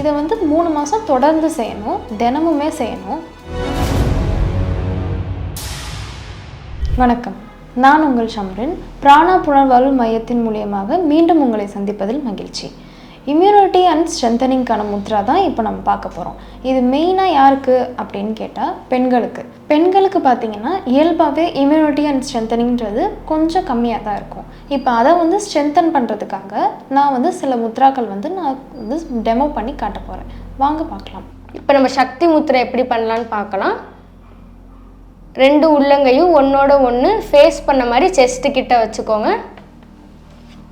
இதை வந்து மூணு மாதம் தொடர்ந்து செய்யணும் தினமுமே செய்யணும். வணக்கம். நான் உங்கள் சம்ரன். பிராணா புனர்வாழ்வு மையத்தின் மூலியமாக மீண்டும் உங்களை சந்திப்பதில் மகிழ்ச்சி. இம்யூனிட்டி அண்ட் ஸ்ட்ரென்தனிங்கான முத்ரா தான் இப்போ நம்ம பார்க்க போகிறோம் இது மெயினாக யாருக்கு அப்படின்னு கேட்டால் பெண்களுக்கு. பெண்களுக்கு பார்த்தீங்கன்னா இயல்பாகவே இம்யூனிட்டி அண்ட் ஸ்ட்ரென்தனிங்கிறது கொஞ்சம் கம்மியாக தான் இருக்கும். இப்போ அதை வந்து ஸ்ட்ரென்தன் பண்ணுறதுக்காக நான் வந்து சில முத்ராக்கள் வந்து நான் வந்து டெமோ பண்ணி காட்ட போகிறேன் வாங்க பார்க்கலாம். இப்போ நம்ம சக்தி முத்திரை எப்படி பண்ணலான்னு பார்க்கலாம். ரெண்டு உள்ளங்கையும் ஒன்றோட ஒன்று ஃபேஸ் பண்ண மாதிரி செஸ்ட்டு கிட்ட வச்சுக்கோங்க.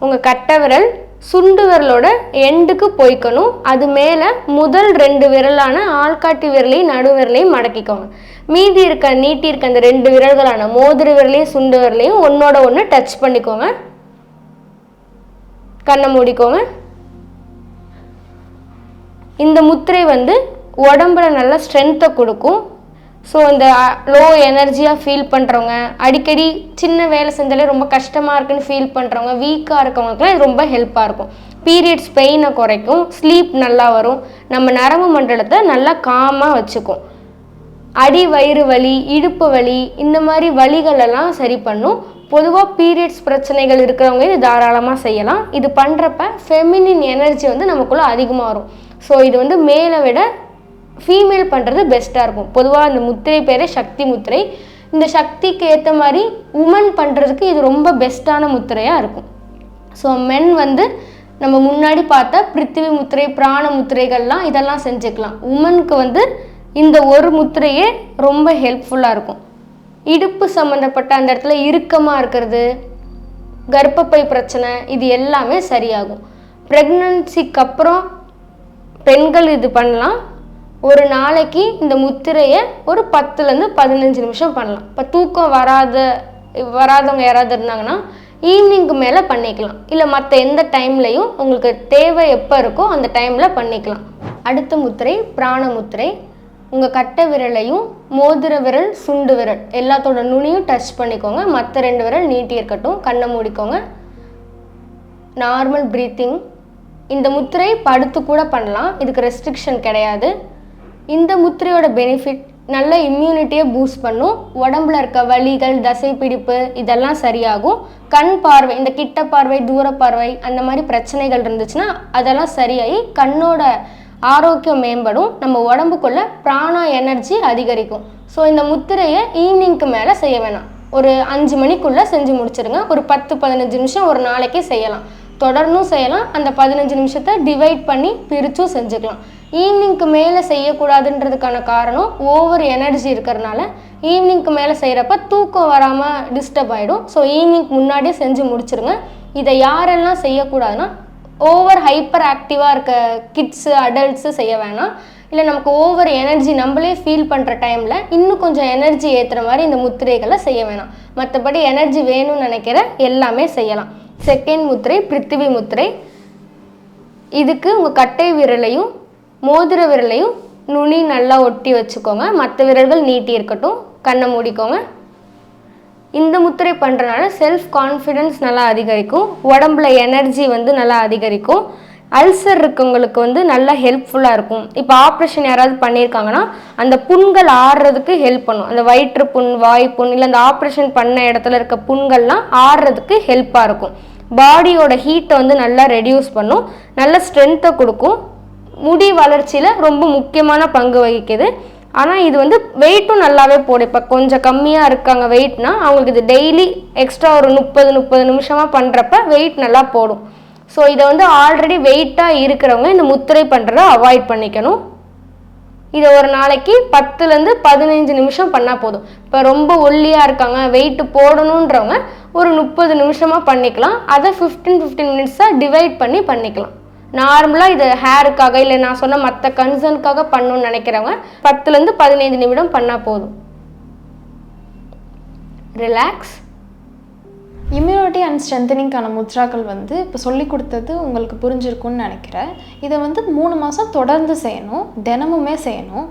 உங்கள் கட்டை விரல் சுண்டு விரலோட எண்டுக்கு போய்க்கணும். அது மேலே முதல் ரெண்டு விரலான ஆள்காட்டி விரலையும் நடு விரலையும் மடக்கிக்கோங்க. மீதி இருக்க நீட்டி இருக்க அந்த ரெண்டு விரல்களான மோதிர விரலையும் சுண்டு விரலையும் ஒன்றோட ஒன்று டச் பண்ணிக்கோங்க. கண்ணை மூடிக்கோங்க. இந்த முத்திரை வந்து உடம்புல நல்ல ஸ்ட்ரென்த்தை கொடுக்கும். ஸோ இந்த லோ எனர்ஜியாக ஃபீல் பண்ணுறவங்க அடிக்கடி சின்ன வேலை செஞ்சாலே ரொம்ப கஷ்டமாக இருக்குன்னு ஃபீல் பண்ணுறவங்க வீக்காக இருக்கவங்களுக்குலாம் இது ரொம்ப ஹெல்ப்பாக இருக்கும். பீரியட்ஸ் பெயினை குறைக்கும் ஸ்லீப் நல்லா வரும். நம்ம நரம்பு மண்டலத்தை நல்லா காமாக வச்சுக்கும். அடி வயிறு வலி இடுப்பு வலி இந்த மாதிரி வலிகளெல்லாம் சரி பண்ணும். பொதுவாக பீரியட்ஸ் பிரச்சனைகள் இருக்கிறவங்க இது தாராளமாக செய்யலாம். இது பண்ணுறப்ப ஃபெமினின் எனர்ஜி வந்து நமக்குள்ளே அதிகமாக வரும். ஸோ இது வந்து மேலே விட ஃபீமேல் பண்ணுறது பெஸ்ட்டாக இருக்கும். பொதுவாக இந்த முத்திரை பேரே சக்தி முத்திரை. இந்த சக்திக்கு ஏற்ற மாதிரி உமன் பண்ணுறதுக்கு இது ரொம்ப பெஸ்ட்டான முத்திரையாக இருக்கும். ஸோ மென் வந்து நம்ம முன்னாடி பார்த்த பிருத்திவி முத்திரை பிராண முத்திரைகள்லாம் இதெல்லாம் செஞ்சுக்கலாம். உமனுக்கு வந்து இந்த ஒரு முத்திரையே ரொம்ப ஹெல்ப்ஃபுல்லாக இருக்கும். இடுப்பு சம்மந்தப்பட்ட அந்த இடத்துல இறுக்கமாக இருக்கிறது கர்ப்பப்பை பிரச்சனை இது எல்லாமே சரியாகும். ப்ரெக்னன்சிக்கு அப்புறம் பெண்கள் இது பண்ணலாம். ஒரு நாளைக்கு இந்த முத்திரையை ஒரு பத்துலேருந்து பதினஞ்சு நிமிஷம் பண்ணலாம். இப்போ தூக்கம் வராத வராதவங்க யாராவது இருந்தாங்கன்னா ஈவினிங்க்கு மேலே பண்ணிக்கலாம். இல்லை மற்ற எந்த டைம்லையும் உங்களுக்கு தேவை எப்போ இருக்கோ அந்த டைமில் பண்ணிக்கலாம். அடுத்த முத்திரை பிராண முத்திரை. உங்கள் கட்டை விரலையும் மோதிர விரல் சுண்டு விரல் எல்லாத்தோட நுனியும் டச் பண்ணிக்கோங்க. மற்ற ரெண்டு விரல் நீட்டி இருக்கட்டும். கண்ணை மூடிக்கோங்க. நார்மல் ப்ரீத்திங் இந்த முத்திரை படுத்து கூட பண்ணலாம். இதுக்கு ரெஸ்ட்ரிக்ஷன் கிடையாது. இந்த முத்திரையோட பெனிஃபிட் நல்ல இம்யூனிட்டியை பூஸ்ட் பண்ணும். உடம்புல இருக்க வலிகள் தசை பிடிப்பு இதெல்லாம் சரியாகும். கண் பார்வை இந்த கிட்ட பார்வை தூர பார்வை அந்த மாதிரி பிரச்சனைகள் இருந்துச்சுன்னா அதெல்லாம் சரியாகி கண்ணோட ஆரோக்கியம் மேம்படும். நம்ம உடம்புக்குள்ள பிராணா எனர்ஜி அதிகரிக்கும். ஸோ இந்த முத்திரையை ஈவினிங்க்கு மேலே செய்ய வேணாம். ஒரு அஞ்சு மணிக்குள்ளே செஞ்சு முடிச்சிடுங்க ஒரு பத்து பதினஞ்சு நிமிஷம் ஒரு நாளைக்கே செய்யலாம். தொடர்ந்தும் செய்யலாம். அந்த பதினஞ்சு நிமிஷத்தை டிவைட் பண்ணி பிரித்தும் செஞ்சுக்கலாம். ஈவினிங்க்கு மேலே செய்யக்கூடாதுன்றதுக்கான காரணம் ஓவர் எனர்ஜி இருக்கிறதுனால ஈவினிங்க்கு மேலே செய்கிறப்ப தூக்கம் வராமல் டிஸ்டர்ப் ஆகிடும் ஸோ ஈவினிங் முன்னாடியே செஞ்சு முடிச்சிருங்க. இதை யாரெல்லாம் செய்யக்கூடாதுன்னா ஓவர் ஹைப்பர் ஆக்டிவாக இருக்க கிட்ஸு அடல்ட்ஸு செய்ய வேணாம். இல்லை நமக்கு ஓவர் எனர்ஜி நம்மளே ஃபீல் பண்ணுற டைமில் இன்னும் கொஞ்சம் எனர்ஜி ஏற்றுற மாதிரி இந்த முத்திரைகளை செய்ய வேணாம். மற்றபடி எனர்ஜி வேணும்னு நினைக்கிற எல்லாமே செய்யலாம். செகண்ட் முத்திரை பிருத்திவி முத்திரை. இதுக்கு உங்கள் கட்டை விரலையும் மோதிர விரலையும் நுனி நல்லா ஒட்டி வச்சுக்கோங்க. மற்ற விரல்கள் நீட்டி இருக்கட்டும். கண்ணை மூடிக்கோங்க. இந்த முத்திரை பண்ணுறனால செல்ஃப் கான்ஃபிடென்ஸ் நல்லா அதிகரிக்கும். உடம்புல எனர்ஜி வந்து நல்லா அதிகரிக்கும். அல்சர் இருக்கவங்களுக்கு வந்து நல்லா ஹெல்ப்ஃபுல்லாக இருக்கும். இப்போ ஆப்ரேஷன் யாராவது பண்ணியிருக்காங்கன்னா அந்த புண்கள் ஆடுறதுக்கு ஹெல்ப் பண்ணும். அந்த வயிற்று புண் வாய் புண் இல்லை அந்த ஆப்ரேஷன் பண்ண இடத்துல இருக்க புண்கள்லாம் ஆடுறதுக்கு ஹெல்ப்பாக இருக்கும். பாடியோட ஹீட்டை வந்து நல்லா ரெடியூஸ் பண்ணும். நல்ல ஸ்ட்ரென்த்தை கொடுக்கும். முடி வளர்ச்சியில் ரொம்ப முக்கியமான பங்கு வகிக்குது. ஆனால் இது வந்து வெயிட்டும் நல்லாவே போடும் இப்போ கொஞ்சம் கம்மியாக இருக்காங்க வெயிட்னா அவங்களுக்கு இது டெய்லி எக்ஸ்ட்ரா ஒரு முப்பது முப்பது நிமிஷமாக பண்ணுறப்ப வெயிட் நல்லா போடும். ஸோ இதை வந்து ஆல்ரெடி வெயிட்டாக இருக்கிறவங்க இந்த முத்திரை பண்ணுறத அவாய்ட் பண்ணிக்கணும். இதை ஒரு நாளைக்கு பத்துலேருந்து பதினஞ்சு நிமிஷம் பண்ணால் போதும். இப்போ ரொம்ப ஒல்லியாக இருக்காங்க வெயிட்டு போடணுன்றவங்க ஒரு முப்பது நிமிஷமாக பண்ணிக்கலாம். அதை ஃபிஃப்டீன் ஃபிஃப்டீன் மினிட்ஸாக டிவைட் பண்ணி பண்ணிக்கலாம். நார்மலாக இது ஹேருக்காக இல்லை நான் சொன்ன மற்ற கன்சர்னுக்காக பண்ணணும்னு நினைக்கிறவங்க பத்துலேருந்து பதினைந்து நிமிடம் பண்ணால் போதும். ரிலாக்ஸ் இம்யூனிட்டி அண்ட் ஸ்ட்ரென்தனிங்கான முத்ராக்கள் வந்து இப்போ சொல்லி கொடுத்தது உங்களுக்கு புரிஞ்சிருக்கும்னு நினைக்கிறேன். இதை வந்து மூணு மாதம் தொடர்ந்து செய்யணும் தினமுமே செய்யணும்.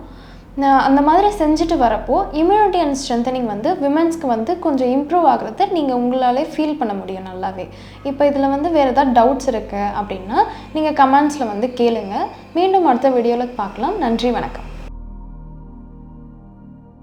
அந்த மாதிரி செஞ்சுட்டு வரப்போ இம்யூனிட்டி அண்ட் ஸ்ட்ரென்தனிங் வந்து விமென்ஸ்க்கு வந்து கொஞ்சம் இம்ப்ரூவ் ஆகிறத நீங்கள் உங்களாலே ஃபீல் பண்ண முடியும் நல்லாவே. இப்போ இதில் வந்து வேறு ஏதாவது டவுட்ஸ் இருக்குது அப்படின்னா நீங்கள் கமெண்ட்ஸில் வந்து கேளுங்க. மீண்டும் அடுத்த வீடியோவில் பார்க்கலாம். நன்றி வணக்கம்.